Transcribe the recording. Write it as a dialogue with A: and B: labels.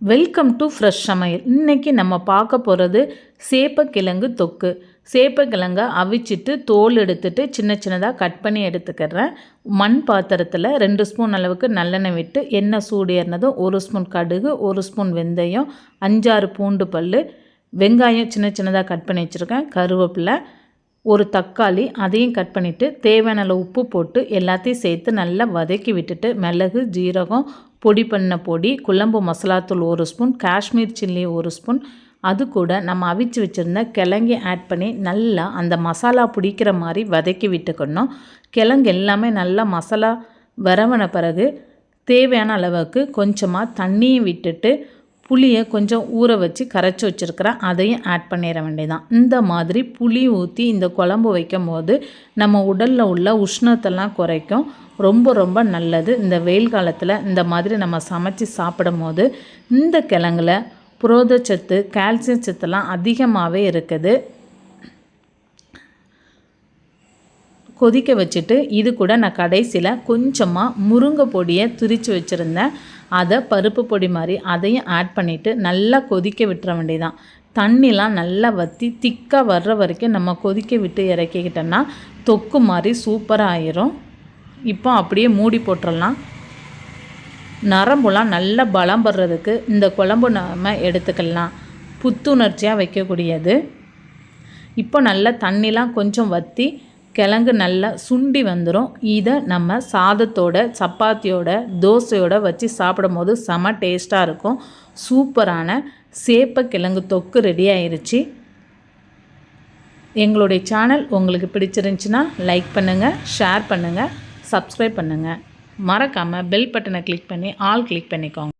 A: Welcome to fresh சமையல் இன்றைக்கி நம்ம பார்க்க போகிறது சேப்பக்கிழங்கு தொக்கு. சேப்பக்கிழங்கை அவிச்சிட்டு தோல் எடுத்துட்டு சின்ன சின்னதாக கட் பண்ணி எடுத்துக்கிறேன். மண் பாத்திரத்தில் ரெண்டு ஸ்பூன் அளவுக்கு நல்லெண்ணெய் விட்டு எண்ணெய் சூடு ஏறினதும் ஒரு ஸ்பூன் கடுகு ஒரு ஸ்பூன் வெந்தயம் அஞ்சாறு பூண்டு பல் வெங்காயம் சின்ன சின்னதாக கட் பண்ணி வச்சுருக்கேன். கருவேப்பிலை ஒரு தக்காளி அதையும் கட் பண்ணிவிட்டு தேவையான உப்பு போட்டு எல்லாத்தையும் சேர்த்து நல்லா வதக்கி விட்டுட்டு மிளகு ஜீரகம் பொடி பண்ண பொடி குழம்பு மசாலாத்தூள் ஒரு ஸ்பூன் காஷ்மீர் சில்லி ஒரு ஸ்பூன். அது கூட நம்ம அவிச்சு வச்சுருந்த கிழங்கி ஆட் பண்ணி நல்லா அந்த மசாலா பிடிக்கிற மாதிரி வதக்கி விட்டுக்கணும். கிழங்கு எல்லாமே நல்லா மசாலா வரவன பிறகு தேவையான அளவுக்கு கொஞ்சமாக தண்ணியும் விட்டுட்டு புளியை கொஞ்சம் ஊற வச்சு கரைச்சி வச்சுருக்கிறேன் அதையும் ஆட் பண்ணிட வேண்டியதான் இந்த மாதிரி புளி ஊற்றி இந்த குழம்பு வைக்கும் போது நம்ம உடலில் உள்ள உஷ்ணத்தெல்லாம் குறைக்கும். ரொம்ப ரொம்ப நல்லது. இந்த வெயில் காலத்தில் இந்த மாதிரி நம்ம சமைச்சு சாப்பிடும் போது இந்த கிழங்குல புரோதச்சத்து கால்சியம் சத்துலாம் அதிகமாகவே இருக்குது. கொதிக்க வச்சுட்டு இது கூட நான் கடைசியில் கொஞ்சமாக முருங்கை பொடியை திரித்து வச்சுருந்தேன். அதை பருப்பு பொடி மாதிரி அதையும் ஆட் பண்ணிவிட்டு நல்லா கொதிக்க விட்டுற வேண்டியதான் தண்ணிலாம் நல்லா வற்றி திக்காக வர்ற வரைக்கும் நம்ம கொதிக்க விட்டு இறக்கிக்கிட்டோன்னா தொக்கு மாதிரி சூப்பராக ஆயிரும். இப்போ அப்படியே மூடி போட்டுடலாம் நரம்புலாம் நல்லா பலம் படுறதுக்கு இந்த குழம்பு நம்ம எடுத்துக்கலாம். புத்துணர்ச்சியாக வைக்கக்கூடியது. இப்போ நல்லா தண்ணிலாம் கொஞ்சம் வற்றி கிழங்கு நல்லா சுண்டி வந்துடும் இதை நம்ம சாதத்தோட சப்பாத்தியோட தோசையோட வச்சு சாப்பிடும் போது செம டேஸ்ட்டாக இருக்கும். சூப்பரான சேப்ப கிழங்கு தொக்கு ரெடி ஆயிடுச்சு எங்களுடைய சேனல் உங்களுக்கு பிடிச்சிருந்துச்சின்னா லைக் பண்ணுங்கள் ஷேர் பண்ணுங்கள் சப்ஸ்கிரைப் பண்ணுங்கள் மறக்காமல் பெல் பட்டனை கிளிக் பண்ணி ஆல் கிளிக் பண்ணிக்கோங்க.